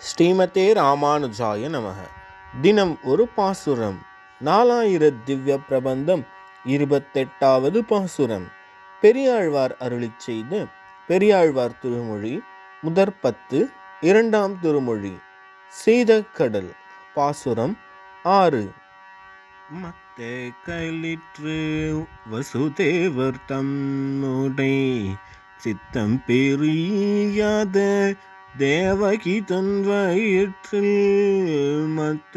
ஸ்ரீமதே ராமானுஜாய நமக. தினம் ஒரு பாசுரம். நாலாயிர திவ்ய பிரபந்தம் இருபத்தெட்டாவது பாசுரம். பெரியாழ்வார் அருளிச் செய்த பெரியாழ்வார் திருமொழி முதற் பத்து இரண்டாம் திருமொழி. சீதக்கடல் பாசுரம் ஆறு. மத்த கைலிற்று வசுதேவர் தம்முடை சித்தம் பெரியாத தேவகி தன் வயிற்றில் மத்த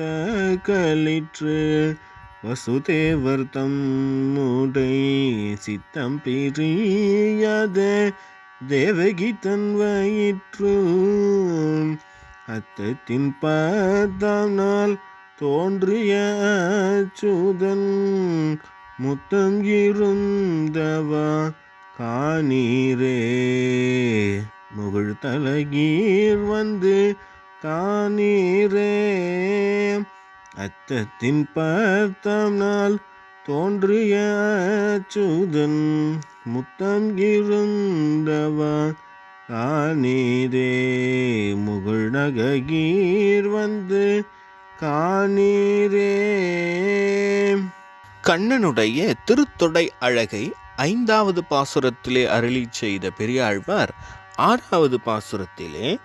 கலிற்று வசுதேவர் தம் தம்முடை சித்தம் பெரியாத. தேவகி தன் வயிற்று அத்தத்தின் பதாம் தோன்றிய அச்சுதன் முத்தம் இருந்தவா காணீரே. முகிழ் தலகீர் வந்து காணீரே. அத்தத்தின் பத்தாம் நாள் தோன்றிய அச்சுதன் முத்தம் இருந்தவா? காணீரே. முகிழ் வந்து காணீரே. கண்ணனுடைய திருத்தொடை அழகை ஐந்தாவது பாசுரத்திலே அருளி செய்த பெரியாழ்வார் ஆறாவது பாசுரத்திலே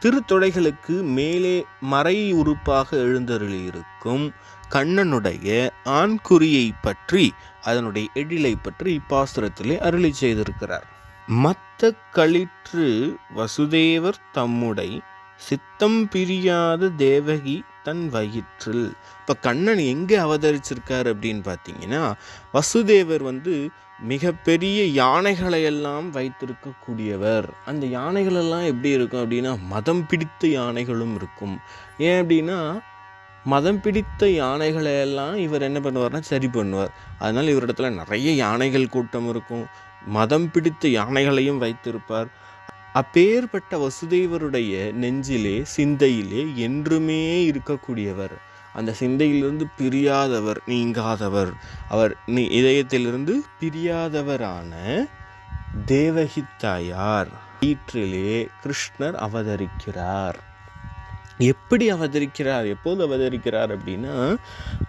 திருத்தொடைகளுக்கு மேலே மறை உறுப்பாக எழுந்தருளியிருக்கும் கண்ணனுடைய ஆண்குறியை பற்றி அதனுடைய எழிலை பற்றி இப்பாசுரத்திலே அருளி செய்திருக்கிறார். மத்த களிற்று வசுதேவர் தம்முடை சித்தம் பிரியாத தேவகி தன் வயிற்றில். இப்போ கண்ணன் எங்கே அவதரிச்சிருக்கார் அப்படின்னு பார்த்தீங்கன்னா வசுதேவர் வந்து மிகப்பெரிய யானைகளை எல்லாம் வைத்திருக்கக்கூடியவர். அந்த யானைகளெல்லாம் எப்படி இருக்கும் அப்படின்னா மதம் பிடித்த யானைகளும் இருக்கும். ஏன் அப்படின்னா மதம் பிடித்த யானைகளை எல்லாம் இவர் என்ன பண்ணுவார்னா சரி பண்ணுவார். அதனால் இவரிடத்துல நிறைய யானைகள் கூட்டம் இருக்கும். மதம் பிடித்த யானைகளையும் வைத்திருப்பார். அப்பேற்பட்ட வசுதேவருடைய நெஞ்சிலே சிந்தையிலே என்றுமே இருக்கக்கூடியவர். அந்த சிந்தையிலிருந்து பிரியாதவர் நீங்காதவர். அவர் நீ இதயத்திலிருந்து பிரியாதவரான தேவகித்தாயார். ஈற்றிலே கிருஷ்ணர் அவதரிக்கிறார். எப்படி அவதரிக்கிறார்? எப்போது அவதரிக்கிறார் அப்படின்னா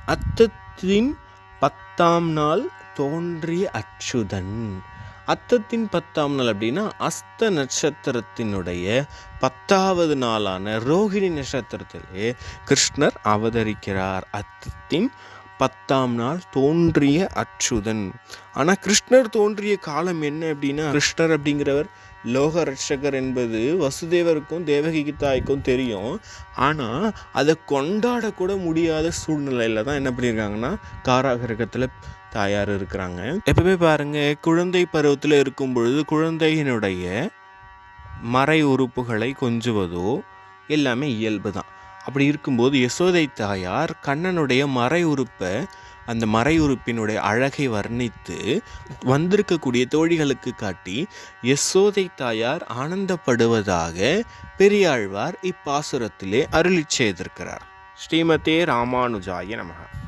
அத்தத்தின் பத்தாம் நாள் தோன்றிய அச்சுதன். அத்தத்தின் பத்தாம் நாள் அப்படின்னா அஸ்த நட்சத்திரத்தினுடைய பத்தாவது நாளான ரோகிணி நட்சத்திரத்திலே கிருஷ்ணர் அவதரிக்கிறார். அத்தத்தின் பத்தாம் நாள் தோன்றிய அச்சுதன். ஆனால் கிருஷ்ணர் தோன்றிய காலம் என்ன அப்படின்னா கிருஷ்ணர் அப்படிங்கிறவர் லோக ரட்சகர் என்பது வசுதேவருக்கும் தேவகி தாய்க்கும் தெரியும். ஆனால் அதை கொண்டாடக்கூட முடியாத சூழ்நிலையில் தான் என்ன பண்ணியிருக்காங்கன்னா காராகிரகத்தில் தாயார் இருக்கிறாங்க. எப்பவுமே பாருங்கள் குழந்தை பருவத்தில் இருக்கும் பொழுது குழந்தையினுடைய மறை உறுப்புகளை கொஞ்சுவதோ எல்லாமே இயல்பு தான் அப்படி இருக்கும்போது யசோதை தாயார் கண்ணனுடைய மறை உறுப்பை அந்த மறை உறுப்பினுடைய அழகை வர்ணித்து வந்திருக்கக்கூடிய தோழிகளுக்கு காட்டி யசோதை தாயார் ஆனந்தப்படுவதாக பெரியாழ்வார் இப்பாசுரத்திலே அருளி செய்திருக்கிறார். ஸ்ரீமதே ராமானுஜாய நமகா.